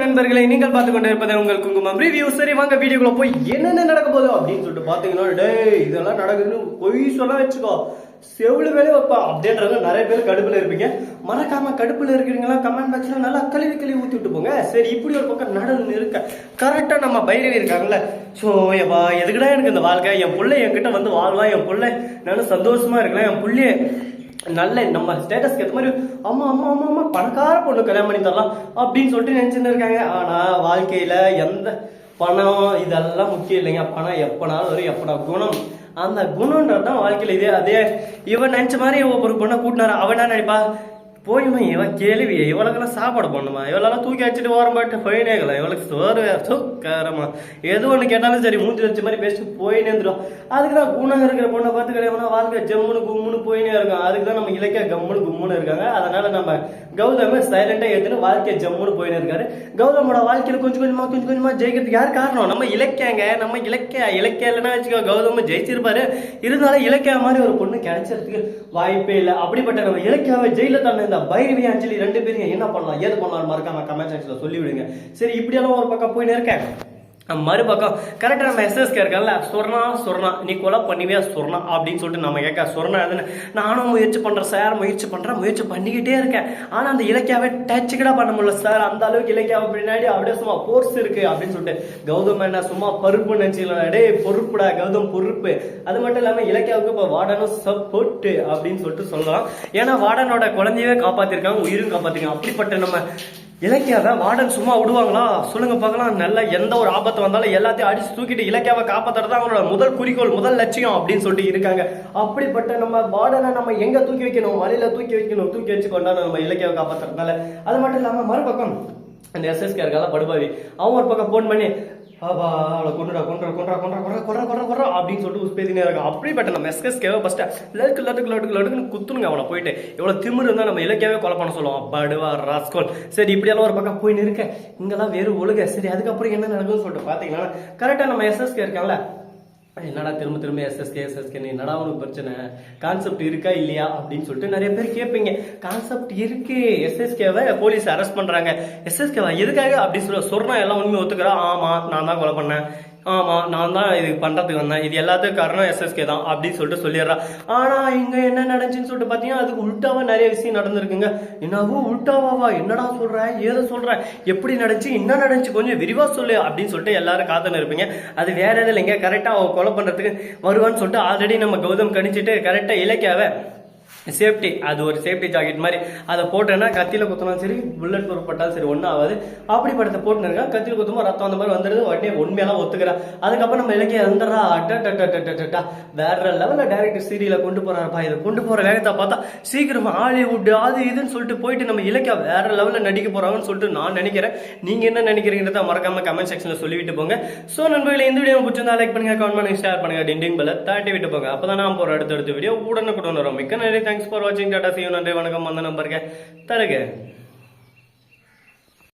வணக்கம் நண்பர்களே நீங்கள் பார்த்து கொண்டு இருப்பது உங்கள் குங்குமம் ரிவ்யூ சரி வாங்க வீடியோக்குள்ள போய் என்னென்ன நடக்க போகுது அப்படின்னு சொல்லிட்டு பாத்தீங்கன்னா டேய் இதெல்லாம் நடக்குதுன்னு பொய் சொல்ல வச்சுக்கோ. செவிலு வேலை வைப்பா அப்படின்றது நிறைய பேர் கடுப்புல இருப்பீங்க. மறக்காம கடுப்புல இருக்கிறீங்களா? கமெண்ட் பாக்ஸ்ல நல்லா கழுவி கழுவி ஊத்தி விட்டு போங்க. சரி இப்படி ஒரு பக்கம் நடந்து இருக்க. கரெக்டா நம்ம பைரவி இருக்காங்கல்ல. ஸோ எப்பா எதுக்குடா எனக்கு இந்த வாழ்க்கை? என் பிள்ளை என்கிட்ட வந்து வாழ்வா? என் பிள்ளை நல்லா சந்தோஷமா இருக்கலாம். என் பிள்ளைய நல்ல நம்ம ஸ்டேட்டஸ்க்கு ஏற்ற மாதிரி அம்மா அம்மா அம்மா அம்மா பணக்கார பொண்ணு கல்யாணம் பண்ணி தரலாம் அப்படின்னு சொல்லிட்டு நினச்சிட்டு இருக்காங்க. ஆனால் வாழ்க்கையில் எந்த பணம் இதெல்லாம் முக்கியம் இல்லைங்க. பணம் எப்போனாலும் வரும் எப்படா குணம். அந்த குணம்ன்றது தான் வாழ்க்கையில் இதே அதே இவன் நினச்ச மாதிரி ஒரு பொண்ணை கூட்டினாரு அவன் என்ன நினைப்பா? போயுமா இவன் கேள்வி இவளுக்கெல்லாம் சாப்பாடு பண்ணுமா இவளெல்லாம் தூக்கி வச்சுட்டு ஓரம் போயிட்டு போயினேக்கலாம் இவளுக்கு சோறு சுக்காரமா. எது ஒன்று கேட்டாலும் சரி மூஞ்சி வச்ச மாதிரி பேசிட்டு போயினே இருந்துடும் அதுக்கு தான் குணம் இருக்கிற பொண்ணை பார்த்து கிடையாது வாழ்க்கை ஜம்முன்னு கும்முன்னு போயினே இருக்கும். அதுக்கு தான் நம்ம இலக்கிய கம்முன்னு கும்முன்னு இருக்காங்க. அதனால நம்ம கௌதம சைலண்டாக எடுத்துன்னு வாழ்க்கை ஜம்முன்னு போயினே இருக்காரு. கௌதமோட வாழ்க்கையில் கொஞ்சம் கொஞ்சமாக கொஞ்சம் கொஞ்சமாக ஜெயிக்கிறதுக்கு யார் காரணம்? நம்ம இலக்கியங்க. நம்ம இலக்கிய இலக்கிய இல்லைன்னா வச்சுக்கோ கௌதம ஜெயிச்சிருப்பாரு. இருந்தாலும் இலக்கிய மாதிரி ஒரு பொண்ணு கிடைச்சதுக்கு வாய்ப்பே இல்லை. அப்படிப்பட்ட நம்ம இலக்கியாவை ஜெயில தானே இந்த பைரவி அஞ்சலி ரெண்டு பேரும் என்ன பண்ணலாம்? ஏது பண்ணலாம் மறக்காம கமெண்ட் செக்ஷன்ல சொல்லி விடுங்க சரி இப்படியெல்லாம் ஒரு பக்கம் போயின்னு இருக்கேன். நம்ம மறுபக்கம் கரெக்டாக நம்ம எஸ்எஸ்கே இருக்கல சொர்ணா சொர்ணா நீ கொலை பண்ணிவியா சொர்ணா அப்படின்னு சொல்லிட்டு நம்ம கேட்க சொர்ணா எதுன்னு? நானும் முயற்சி பண்ணுறேன் சார் முயற்சி பண்ணுறேன் முயற்சி பண்ணிக்கிட்டே இருக்கேன். ஆனால் அந்த இலக்கியாவை டச் கூட பண்ண முடியல சார். அந்த அளவுக்கு இலக்கியாவை பின்னாடி அப்படியே சும்மா ஃபோர்ஸ் இருக்கு அப்படின்னு சொல்லிட்டு. கௌதம் என்ன சும்மா பருப்பு நினச்சிக்கலாம் டே பொறுப்புடா கௌதம் பொறுப்பு. அது மட்டும் இல்லாமல் இலக்கியாவுக்கு இப்போ வார்டனும் சப்போர்ட் அப்படின்னு சொல்லிட்டு சொல்லலாம். ஏன்னா வாடனோட குழந்தையவே காப்பாற்றிருக்காங்க உயிரும் காப்பாற்றிருக்காங்க அப்படிப்பட்ட நம்ம இலக்கியாவை வார்டன் சும்மா விடுவாங்களா? சொல்லுங்க பார்க்கலாம். நல்ல எந்த ஒரு ஆபத்து வந்தாலும் எல்லாத்தையும் அடிச்சு தூக்கிட்டு இலக்கியாவை காப்பாத்துறது தான் அவங்களோட முதல் குறிக்கோள் முதல் லட்சியம் அப்படின்னு சொல்லிட்டு இருக்காங்க. அப்படிப்பட்ட நம்ம வார்டனை நம்ம எங்க தூக்கி வைக்கணும்? மலையில தூக்கி வைக்கணும். தூக்கி வச்சு கொண்டாடணும் நம்ம இலக்கியாவை காப்பாத்துறதுனால. அது மட்டும் இல்லாம மறுபக்கம் அந்த எஸ்எஸ்கே இருக்கால படுபாவி அவன் ஒரு பக்கம் ஃபோன் பண்ணி ஆபா அவளை கொண்டுடா கொண்டா கொண்டா கொண்டா கொண்டா கொண்டா கொண்டா கொண்டா அப்படின்னு சொல்லிட்டு உஸ்பேதினே இருக்கான். அப்படிப்பட்ட நம்ம எஸ்எஸ்கேவை ஃபஸ்ட்டு லடுக்கு லடுக்கு லடுக்கு லடுக்குன்னு குத்துணுங்க அவனை போயிட்டு. எவ்வளோ திமிர் இருந்தால் நம்ம இலக்கியாவே கொலை பண்ண சொல்லுவோம் படுவா ராஸ்கோல். சரி இப்படியெல்லாம் ஒரு பக்கம் போய் நிற்க இங்கெல்லாம் வெறும் ஒழுக சரி அதுக்கப்புறம் என்ன நடக்குதுன்னு சொல்லிட்டு பார்த்தீங்கன்னா கரெக்டாக நம்ம எஸ்எஸ்கே இருக்காங்களே என்னடா திரும்ப திரும்ப எஸ்எஸ்கே எஸ்எஸ்கே என்னடா உனக்கு பிரச்சனை? கான்செப்ட் இருக்கா இல்லையா? அப்படின்னு சொல்லிட்டு நிறைய பேர் கேட்பீங்க கான்செப்ட் இருக்கு. எஸ்எஸ்கேவை போலீஸ் அரெஸ்ட் பண்றாங்க. எஸ்எஸ்கேவா எதுக்காக அப்படி சொல்ல சொல்றேன் எல்லாம் உண்மை ஒத்துக்கிறா? ஆமா நான் தான் கொலை பண்ணேன். ஆமாம் நான் தான் இது பண்ணுறதுக்கு வந்தேன். இது எல்லாத்துக்கும் காரணம் எஸ்எஸ்கே தான் அப்படின்னு சொல்லிட்டு சொல்லிடுறா. ஆனால் இங்கே என்ன நடந்துச்சுன்னு சொல்லிட்டு பார்த்தீங்கன்னா அதுக்கு உல்டாவா நிறைய விஷயம் நடந்திருக்குங்க. என்னவோ உல்டாவாவா? என்னடா சொல்கிறேன் ஏதோ சொல்கிறேன் எப்படி நடந்துச்சு? என்ன நடந்துச்சு? கொஞ்சம் விரிவாக சொல்லு அப்படின்னு சொல்லிட்டு எல்லாரும் காத்துன்னு இருப்பீங்க. அது வேற எதுவும் இல்லைங்க. கரெக்டாக அவ கொலை பண்ணுறதுக்கு வருவான்னு சொல்லிட்டு ஆல்ரெடி நம்ம கௌதம் கணிச்சிட்டு கரெக்டாக இலக்கியாவை சேஃப்டி அது ஒரு சேஃப்டி ஜாக்கெட் மாதிரி. அதை போட்டேன்னா கத்தியில் குத்தினாலும் சரி புல்லட் ப்ரூஃப் பட்டாலும் சரி ஒன்றும் ஆகாது. அப்படிப்பட்ட போட்டுன்னு இருக்கா கத்தியில் குத்தமாக ரத்தம் அந்த மாதிரி வந்துடுது. உடனே உண்மையெல்லாம் ஒத்துக்கிறா. அதுக்கப்புறம் நம்ம இலக்கிய வந்துடுறா அட்டா வேற லெவலில் டேரக்டர் சீரியலில் கொண்டு போகிறாருப்பா இதை கொண்டு போகிற வேகத்தை பார்த்தா சீக்கிரமாக ஹாலிவுட் அது இதுன்னு சொல்லிட்டு போயிட்டு நம்ம இலக்கிய வேற லெவலில் நடிக்க போகிறாங்கன்னு சொல்லிட்டு நான் நினைக்கிறேன் நீங்கள் என்ன நினைக்கிறீங்கிறத மறக்காம கமெண்ட் செக்ஷனில் சொல்லிவிட்டு போங்க ஸோ நண்பர்களை இந்த வீடியோ பிடிச்சிருந்தா லைக் பண்ணுங்க கமெண்ட் பண்ணுங்க ஷேர் பண்ணுங்க டிண்டிங் பெல்ல தாட்டி விட்டு போங்க அப்போ தான் நான் போற அடுத்தடுத்த வீடியோ உடனுக்குடன் வரும் மிக்க நிறைய thanks for watching tata see you ನನ್ರಿ ವಣಕಂ ಬಂದ ನಂಬರ್ಗೆ ತರಗೆ